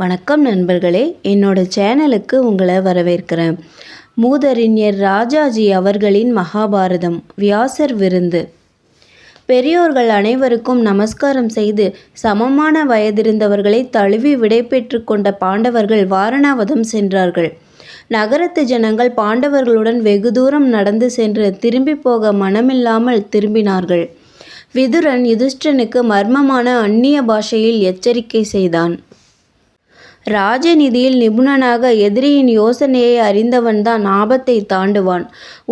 வணக்கம் நண்பர்களே. என்னோட சேனலுக்கு உங்களை வரவேற்கிறேன். மூதறிஞர் ராஜாஜி அவர்களின் மகாபாரதம் வியாசர் விருந்து. பெரியோர்கள் அனைவருக்கும் நமஸ்காரம் செய்து சமமான வயதிருந்தவர்களை தழுவி விடைபெற்று கொண்ட பாண்டவர்கள் வாரணாவதம் சென்றார்கள். நகரத்து ஜனங்கள் பாண்டவர்களுடன் வெகு தூரம் நடந்து சென்று திரும்பி போக மனமில்லாமல் திரும்பினார்கள். விதுரன் யுதிஷ்டனுக்கு மர்மமான அந்நிய பாஷையில் எச்சரிக்கை செய்தான். ராஜநிதியில் நிபுணனாக எதிரியின் யோசனையை அறிந்தவன்தான் ஆபத்தை தாண்டுவான்.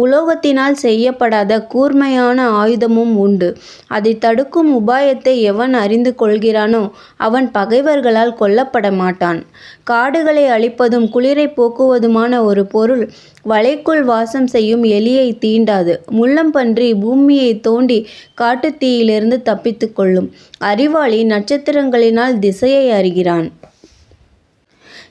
உலோகத்தினால் செய்யப்படாத கூர்மையான ஆயுதமும் உண்டு. அதை தடுக்கும் உபாயத்தை எவன் அறிந்து கொள்கிறானோ அவன் பகைவர்களால் கொல்லப்பட மாட்டான். காடுகளை அழிப்பதும் குளிரை போக்குவதுமான ஒரு பொருள் வலைக்குள் வாசம் செய்யும் எலியை தீண்டாது. முள்ளம்பன்றி பூமியை தோண்டி காட்டுத்தீயிலிருந்து தப்பித்து கொள்ளும். அறிவாளி நட்சத்திரங்களினால் திசையை அறிகிறான்.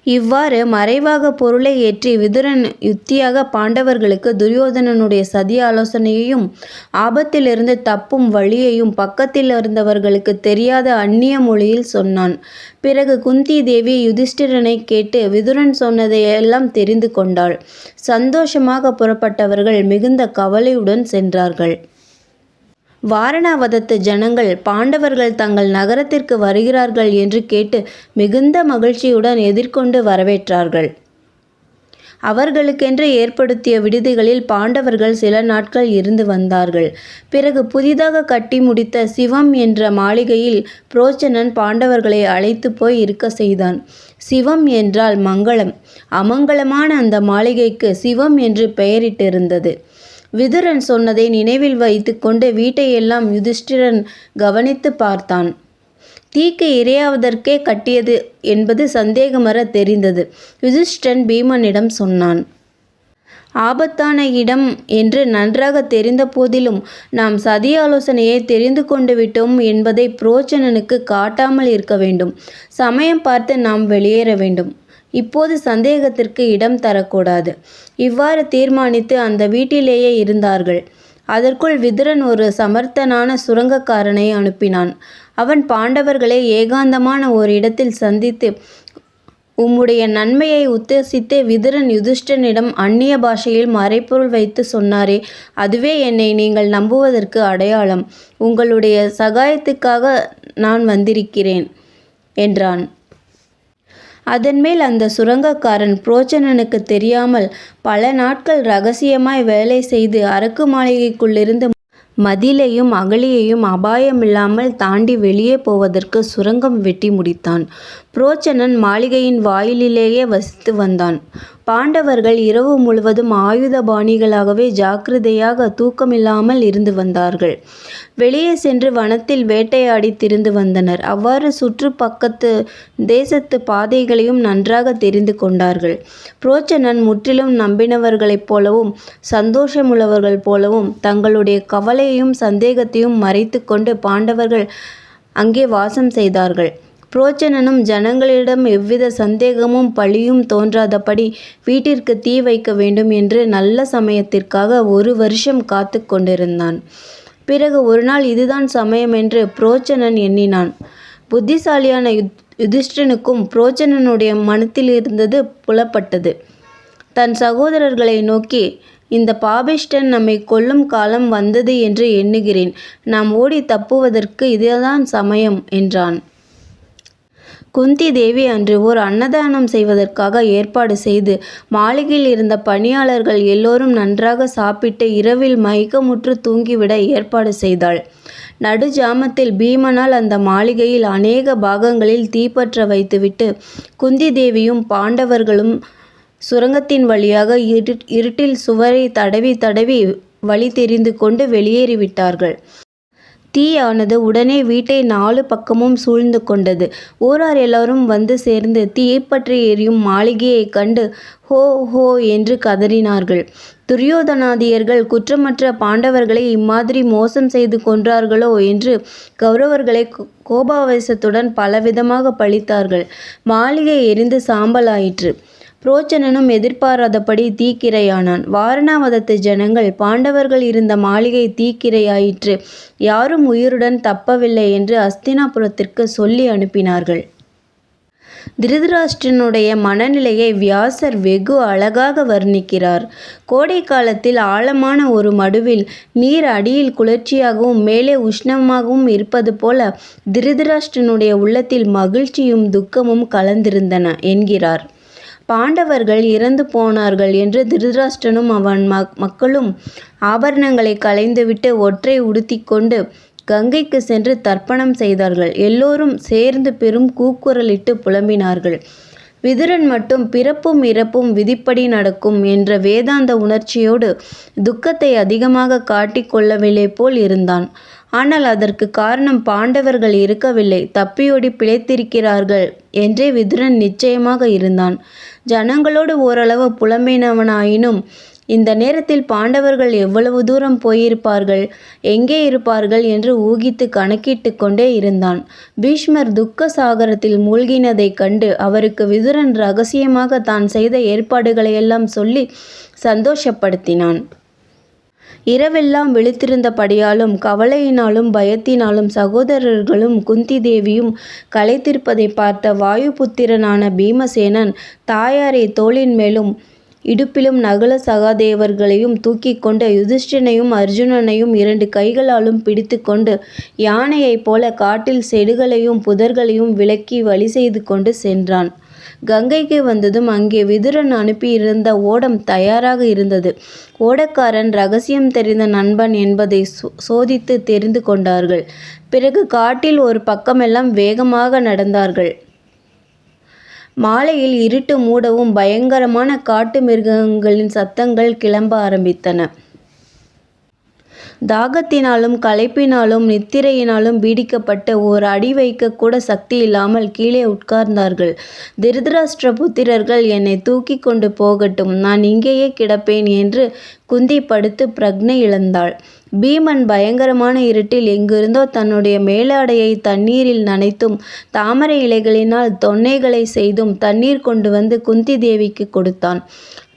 இவ்வாறு மறைவாக பொருளை ஏற்றி விதுரன் யுத்தியாக பாண்டவர்களுக்கு துரியோதனனுடைய சதி ஆலோசனையையும் ஆபத்திலிருந்து தப்பும் வழியையும் பக்கத்தில் இருந்தவர்களுக்கு தெரியாத அந்நிய மொழியில் சொன்னான். பிறகு குந்தி தேவி யுதிஷ்டிரனை கேட்டு விதுரன் சொன்னதையெல்லாம் தெரிந்து கொண்டாள். சந்தோஷமாக புறப்பட்டவர்கள் மிகுந்த கவலையுடன் சென்றார்கள். வாரணாவதத்து ஜனங்கள் பாண்டவர்கள் தங்கள் நகரத்திற்கு வருகிறார்கள் என்று கேட்டு மிகுந்த மகிழ்ச்சியுடன் எதிர்கொண்டு வரவேற்றார்கள். அவர்களுக்கென்று ஏற்படுத்திய விடுதிகளில் பாண்டவர்கள் சில நாட்கள் இருந்து வந்தார்கள். பிறகு புதிதாக கட்டி முடித்த சிவம் என்ற மாளிகையில் புரோச்சனன் பாண்டவர்களை அழைத்து போய் இருக்க செய்தான். சிவம் என்றால் மங்களம். அமங்கலமான அந்த மாளிகைக்கு சிவம் என்று பெயரிட்டிருந்தது. விதுரன் சொன்னதை நினைவில் வைத்துக்கொண்டு வீட்டையெல்லாம் யுதிஷ்டிரன் கவனித்து பார்த்தான். தீக்கு இரையாவதற்கே கட்டியது என்பது சந்தேகமர தெரிந்தது. யுதிஷ்டன் பீமனிடம் சொன்னான் ஆபத்தான இடம் என்று நன்றாக தெரிந்த போதிலும் நாம் சதி ஆலோசனையை தெரிந்து கொண்டு விட்டோம் என்பதை புரோச்சனனுக்கு காட்டாமல் இருக்க வேண்டும். சமயம் பார்த்து நாம் வெளியேற வேண்டும். இப்போது சந்தேகத்திற்கு இடம் தரக்கூடாது. இவ்வாறு தீர்மானித்து அந்த வீட்டிலேயே இருந்தார்கள். அதற்குள் விதுரன் ஒரு சமர்த்தனான சுரங்கக்காரனை அனுப்பினான். அவன் பாண்டவர்களை ஏகாந்தமான ஒரு இடத்தில் சந்தித்து உம்முடைய நன்மையை உத்தேசித்தே விதுரன் யுதிஷ்டனிடம் அந்நிய பாஷையில் மறைப்பொருள் வைத்து சொன்னாரே அதுவே என்னை நீங்கள் நம்புவதற்கு அடையாளம். உங்களுடைய சகாயத்துக்காக நான் வந்திருக்கிறேன் என்றான். அதன்மேல் அந்த சுரங்கக்காரன் புரோச்சனனுக்கு தெரியாமல் பல நாட்கள் ரகசியமாய் வேலை செய்து அரக்கு மாளிகைக்குள்ளிருந்து மதிலையும் அகலியையும் அபாயமில்லாமல் தாண்டி வெளியே போவதற்கு சுரங்கம் வெட்டி முடித்தான். புரோச்சனன் மாளிகையின் வாயிலிலேயே வசித்து வந்தான். பாண்டவர்கள் இரவு முழுவதும் ஆயுத பாணிகளாகவே ஜாக்கிரதையாக தூக்கமில்லாமல் இருந்து வந்தார்கள். வெளியே சென்று வனத்தில் வேட்டையாடி திரிந்து வந்தனர். அவ்வாறு சுற்று பக்கத்து தேசத்து பாதைகளையும் நன்றாக தெரிந்து கொண்டார்கள். புரோச்சனன் முற்றிலும் நம்பினவர்களைப் போலவும் சந்தோஷமுள்ளவர்கள் போலவும் தங்களுடைய கவலையையும் சந்தேகத்தையும் மறைத்து கொண்டு பாண்டவர்கள் அங்கே வாசம் செய்தார்கள். புரோச்சனனும் ஜனங்களிடம் எவ்வித சந்தேகமும் பழியும் தோன்றாதபடி வீட்டிற்கு தீ வைக்க வேண்டும் என்று நல்ல சமயத்திற்காக ஒரு வருஷம் காத்து கொண்டிருந்தான். பிறகு ஒரு நாள் இதுதான் சமயம் என்று புரோச்சனன் எண்ணினான். புத்திசாலியான யுதிஷ்டனுக்கும் புரோச்சனனுடைய மனத்தில் இருந்தது புலப்பட்டது. தன் சகோதரர்களை நோக்கி இந்த பாபிஷ்டன் நம்மை கொல்லும் காலம் வந்தது என்று எண்ணுகிறேன். நாம் ஓடி தப்புவதற்கு இதுதான் சமயம் என்றான். குந்தி தேவி அன்று ஓர் அன்னதானம் செய்வதற்காக ஏற்பாடு செய்து மாளிகையில் இருந்த பணியாளர்கள் எல்லோரும் நன்றாக சாப்பிட்டு இரவில் மயக்கமுற்று தூங்கிவிட ஏற்பாடு செய்தாள். நடுஜாமத்தில் பீமனால் அந்த மாளிகையில் அநேக பாகங்களில் தீப்பற்ற வைத்துவிட்டு குந்தி தேவியும் பாண்டவர்களும் சுரங்கத்தின் வழியாக இருட்டில் சுவரை தடவி தடவி வழி தெரிந்து கொண்டு வெளியேறிவிட்டார்கள். தீயானது உடனே வீட்டை நாலு பக்கமும் சூழ்ந்து கொண்டது. ஊரார் எல்லாரும் வந்து சேர்ந்து தீப்பற்றி எரியும் மாளிகையைக் கண்டு ஹோ ஹோ என்று கதறினார்கள். துரியோதனாதியர்கள் குற்றமற்ற பாண்டவர்களை இம்மாதிரி மோசம் செய்து கொன்றார்களோ என்று கௌரவர்களை கோபாவேசத்துடன் பலவிதமாக பழித்தார்கள். மாளிகை எரிந்து சாம்பலாயிற்று. புரோச்சனனும் எதிர்பாராதபடி தீக்கிரையானான் வாரணாவதத்து ஜனங்கள் பாண்டவர்கள் இருந்த மாளிகை தீக்கிரையாயிற்று யாரும் உயிருடன் தப்பவில்லை என்று அஸ்தினாபுரத்திற்கு சொல்லி அனுப்பினார்கள் திருதராஷ்டிரனுடைய மனநிலையை வியாசர் வெகு அழகாக வர்ணிக்கிறார். கோடை காலத்தில் ஆழமான ஒரு மடுவில் நீர் அடியில் குளிர்ச்சியாகவும் மேலே உஷ்ணமாகவும் இருப்பது போல திருதராஷ்டிரனுடைய உள்ளத்தில் மகிழ்ச்சியும் துக்கமும் கலந்திருந்தன என்கிறார். பாண்டவர்கள் இறந்து போனார்கள் என்று திருதராஷ்டனும் அவன் மக்களும் ஆபரணங்களை களைந்துவிட்டு ஒற்றை உடுத்தி கொண்டு கங்கைக்கு சென்று தர்ப்பணம் செய்தார்கள். எல்லோரும் சேர்ந்து பெரும் கூக்குரலிட்டு புலம்பினார்கள். விதுரன் மட்டும் பிறப்பும் இறப்பும் விதிப்படி நடக்கும் என்ற வேதாந்த உணர்ச்சியோடு துக்கத்தை அதிகமாக காட்டிக்கொள்ளவில்லை போல் இருந்தான். ஆனால் அதற்குக் காரணம் பாண்டவர்கள் இருக்கவில்லை தப்பியோடி பிழைத்திருக்கிறார்கள் என்றே விதுரன் நிச்சயமாக இருந்தான். ஜனங்களோடு ஓரளவு புலம்பினவனாயினும் இந்த நேரத்தில் பாண்டவர்கள் எவ்வளவு தூரம் போயிருப்பார்கள் எங்கே இருப்பார்கள் என்று ஊகித்துக் கணக்கிட்டுக் கொண்டே இருந்தான். பீஷ்மர் துக்க சாகரத்தில் மூழ்கினதைக் கண்டு அவருக்கு விதுரன் ரகசியமாக தான் செய்த ஏற்பாடுகளையெல்லாம் சொல்லி சந்தோஷப்படுத்தினான். இரவெல்லாம் விழித்திருந்தபடியாலும் கவலையினாலும் பயத்தினாலும் சகோதரர்களும் குந்தி தேவியும் களைத்திருப்பதைப் பார்த்த வாயுபுத்திரனான பீமசேனன் தாயாரை தோளின் மேலும் இடுப்பிலும் நகுல சகாதேவர்களையும் தூக்கி கொண்டு யுதிஷ்டனையும் அர்ஜுனனையும் இரண்டு கைகளாலும் பிடித்து கொண்டு யானையைப் போல காட்டில் செடுகளையும் புதர்களையும் விலக்கி வழி செய்து கொண்டு சென்றான். கங்கைக்கு வந்ததும் அங்கே விதுரன் அனுப்பியிருந்த ஓடம் தயாராக இருந்தது. ஓடக்காரன் ரகசியம் தெரிந்த நண்பன் என்பதை சோதித்து தெரிந்து கொண்டார்கள். பிறகு காட்டில் ஒரு பக்கமெல்லாம் வேகமாக நடந்தார்கள். மாலையில் இருட்டு மூடவும் பயங்கரமான காட்டு மிருகங்களின் சத்தங்கள் கிளம்ப ஆரம்பித்தன. தாகத்தினாலும் களைப்பினாலும் நித்திரையினாலும் பீடிக்கப்பட்டு ஓர் அடி வைக்கக்கூட சக்தியில்லாமல் கீழே உட்கார்ந்தார்கள். திருதராஷ்டிர புத்திரர்கள் என்னை தூக்கிக் கொண்டு போகட்டும் நான் இங்கேயே கிடப்பேன் என்று குந்தி படுத்து பிரக்ஞை இழந்தாள். பீமன் பயங்கரமான இருட்டில் எங்கிருந்தோ தன்னுடைய மேலாடையை தண்ணீரில் நனைத்தும் தாமரை இலைகளினால் தொன்னைகளை செய்தும் தண்ணீர் கொண்டு வந்து குந்தி தேவிக்கு கொடுத்தான்.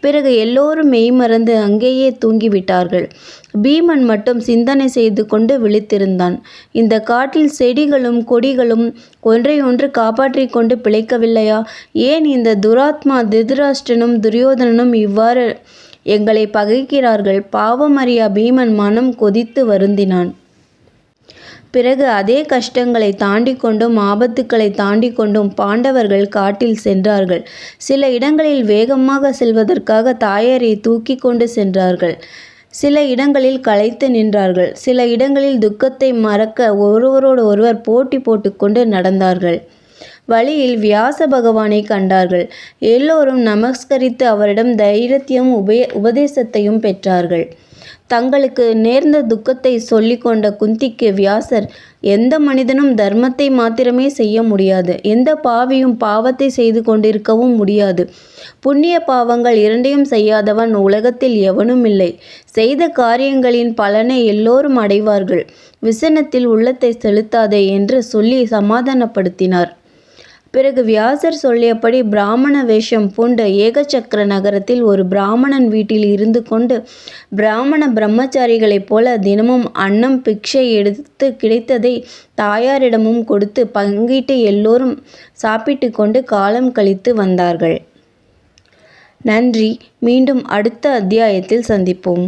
பிறகு எல்லோரும் மெய்மறந்து அங்கேயே தூங்கிவிட்டார்கள். பீமன் மட்டும் சிந்தனை செய்து கொண்டு விழித்திருந்தான். இந்த காட்டில் செடிகளும் கொடிகளும் ஒன்றையொன்று காப்பாற்றிக் கொண்டு பிழைக்கவில்லையா? ஏன் இந்த துராத்மா திருதராஷ்டனும் துரியோதனனும் இவ்வாறு எங்களை பகைக்கிறார்கள்? பாவமறியா பீமன் மனம் கொதித்து வருந்தினான். பிறகு அதே கஷ்டங்களை தாண்டி கொண்டும் ஆபத்துக்களை தாண்டி கொண்டும் பாண்டவர்கள் காட்டில் சென்றார்கள். சில இடங்களில் வேகமாக செல்வதற்காக தாயாரை தூக்கி கொண்டு சென்றார்கள். சில இடங்களில் களைத்து நின்றார்கள். சில இடங்களில் துக்கத்தை மறக்க ஒருவரோடு ஒருவர் போட்டி போட்டுக்கொண்டு நடந்தார்கள். வழியில் வியாச பகவானை கண்டார்கள். எல்லோரும் நமஸ்கரித்து அவரிடம் தைரியத்தையும் உபதேசத்தையும் பெற்றார்கள். தங்களுக்கு நேர்ந்த துக்கத்தை சொல்லிக்கொண்ட குந்திக்கு வியாசர் எந்த மனிதனும் தர்மத்தை மாத்திரமே செய்ய முடியாது. எந்த பாவியும் பாவத்தை செய்து கொண்டிருக்கவும் முடியாது. புண்ணிய பாவங்கள் இரண்டையும் செய்யாதவன் உலகத்தில் எவனுமில்லை. செய்த காரியங்களின் பலனை எல்லோரும் அடைவார்கள். விசனத்தில் உள்ளத்தை செலுத்தாதே என்று சொல்லி சமாதானப்படுத்தினார். பிறகு வியாசர் சொல்லியபடி பிராமண வேஷம் பூண்டு ஏகச்சக்கர நகரத்தில் ஒரு பிராமணன் வீட்டில் இருந்து கொண்டு பிராமண பிரம்மச்சாரிகளைப் போல தினமும் அன்னம் பிக்ஷை எடுத்து கிடைத்ததை தாயாரிடமும் கொடுத்து பங்கிட்டு எல்லோரும் சாப்பிட்டு கொண்டு காலம் கழித்து வந்தார்கள். நன்றி மீண்டும் அடுத்த அத்தியாயத்தில் சந்திப்போம்.